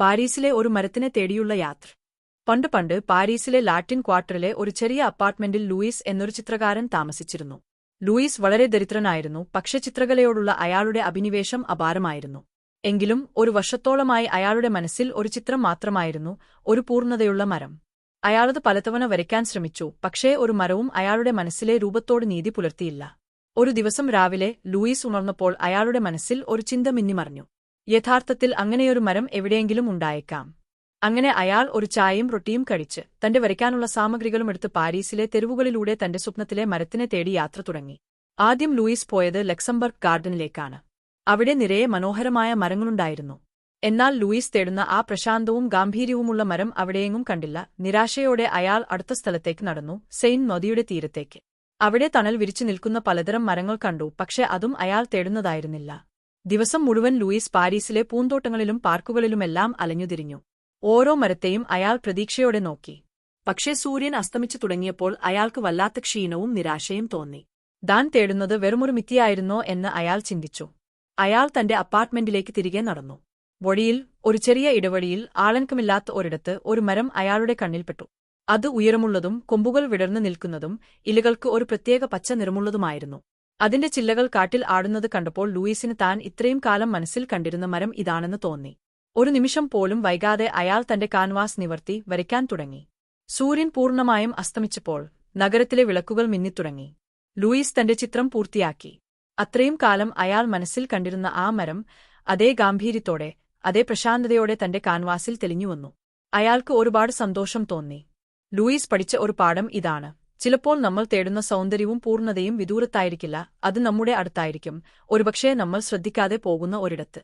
പാരീസിലെ ഒരു മരത്തിനെ തേടിയുള്ള യാത്ര. പണ്ട് പണ്ട് പാരീസിലെ ലാറ്റിൻ ക്വാർട്ടറിലെ ഒരു ചെറിയ അപ്പാർട്ട്മെന്റിൽ ലൂയിസ് എന്നൊരു ചിത്രകാരൻ താമസിച്ചിരുന്നു. ലൂയിസ് വളരെ ദരിദ്രനായിരുന്നു പക്ഷെ ചിത്രകലയോടുള്ള അയാളുടെ അഭിനിവേശം അപാരമായിരുന്നു. എങ്കിലും ഒരു വർഷത്തോളമായി അയാളുടെ മനസ്സിൽ ഒരു ചിത്രം മാത്രമായിരുന്നു ഒരു പൂർണതയുള്ള മരം. അയാളത് പലതവണ വരയ്ക്കാൻ ശ്രമിച്ചു പക്ഷേ ഒരു മരവും അയാളുടെ മനസ്സിലെ രൂപത്തോട് നീതി പുലർത്തിയില്ല. ഒരു ദിവസം രാവിലെ ലൂയിസ് ഉണർന്നപ്പോൾ അയാളുടെ മനസ്സിൽ ഒരു ചിന്ത മിന്നിമറിഞ്ഞു. യഥാർത്ഥത്തിൽ അങ്ങനെയൊരു മരം എവിടെയെങ്കിലും ഉണ്ടായേക്കാം. അങ്ങനെ അയാൾ ഒരു ചായയും റൊട്ടിയും കഴിച്ച് തന്റെ വരയ്ക്കാനുള്ള സാമഗ്രികളും എടുത്ത് പാരീസിലെ തെരുവുകളിലൂടെ തന്റെ സ്വപ്നത്തിലെ മരത്തിനെ തേടി യാത്ര തുടങ്ങി. ആദ്യം ലൂയിസ് പോയത് ലക്സംബർഗ് ഗാർഡനിലേക്കാണ്. അവിടെ നിറയെ മനോഹരമായ മരങ്ങളുണ്ടായിരുന്നു. എന്നാൽ ലൂയിസ് തേടുന്ന ആ പ്രശാന്തവും ഗാംഭീര്യവുമുള്ള മരം അവിടെയെങ്ങും കണ്ടില്ല. നിരാശയോടെ അയാൾ അടുത്ത സ്ഥലത്തേക്ക് നടന്നു സെയിൻ നദിയുടെ തീരത്തേക്ക്. അവിടെ തണൽ വിരിച്ചു നിൽക്കുന്ന പലതരം മരങ്ങൾ കണ്ടു പക്ഷെ അതും അയാൾ തേടുന്നതായിരുന്നില്ല. ദിവസം മുഴുവൻ ലൂയിസ് പാരീസിലെ പൂന്തോട്ടങ്ങളിലും പാർക്കുകളിലുമെല്ലാം അലഞ്ഞുതിരിഞ്ഞു. ഓരോ മരത്തെയും അയാൾ പ്രതീക്ഷയോടെ നോക്കി. പക്ഷേ സൂര്യൻ അസ്തമിച്ചു തുടങ്ങിയപ്പോൾ അയാൾക്ക് വല്ലാത്ത ക്ഷീണവും നിരാശയും തോന്നി. ദാൻ തേടുന്നത് വെറുമൊരു മിത്തിയായിരുന്നോ എന്ന് അയാൾ ചിന്തിച്ചു. അയാൾ തന്റെ അപ്പാർട്ട്മെന്റിലേക്ക് തിരികെ നടന്നു. വഴിയിൽ ഒരു ചെറിയ ഇടവഴിയിൽ ആളൻകമില്ലാത്ത ഒരിടത്ത് ഒരു മരം അയാളുടെ കണ്ണിൽപ്പെട്ടു. അത് ഉയരമുള്ളതും കൊമ്പുകൾ വിടർന്നു നിൽക്കുന്നതും ഇലകൾക്ക് ഒരു പ്രത്യേക പച്ച നിറമുള്ളതുമായിരുന്നു. അതിന്റെ ചില്ലകൾ കാട്ടിൽ ആടുന്നത് കണ്ടപ്പോൾ ലൂയിസിന് താൻ ഇത്രയും കാലം മനസ്സിൽ കണ്ടിരുന്ന മരം ഇതാണെന്ന് തോന്നി. ഒരു നിമിഷം പോലും വൈകാതെ അയാൾ തന്റെ കാൻവാസ് നിവർത്തി വരയ്ക്കാൻ തുടങ്ങി. സൂര്യൻ പൂർണമായും അസ്തമിച്ചപ്പോൾ നഗരത്തിലെ വിളക്കുകൾ മിന്നിത്തുടങ്ങി. ലൂയിസ് തന്റെ ചിത്രം പൂർത്തിയാക്കി. അത്രയും കാലം അയാൾ മനസ്സിൽ കണ്ടിരുന്ന ആ മരം അതേ ഗാംഭീര്യത്തോടെ അതേ പ്രശാന്തതയോടെ തന്റെ കാൻവാസിൽ തെളിഞ്ഞുവന്നു അയാൾക്ക് ഒരുപാട് സന്തോഷം തോന്നി. ലൂയിസ് പഠിച്ച ഒരു പാഠം ഇതാണ്. ചിലപ്പോൾ നമ്മൾ തേടുന്ന സൗന്ദര്യവും പൂർണതയും വിദൂരത്തായിരിക്കില്ല അത് നമ്മുടെ അടുത്തായിരിക്കും. ഒരുപക്ഷേ നമ്മൾ ശ്രദ്ധിക്കാതെ പോകുന്ന ഒരിടത്ത്.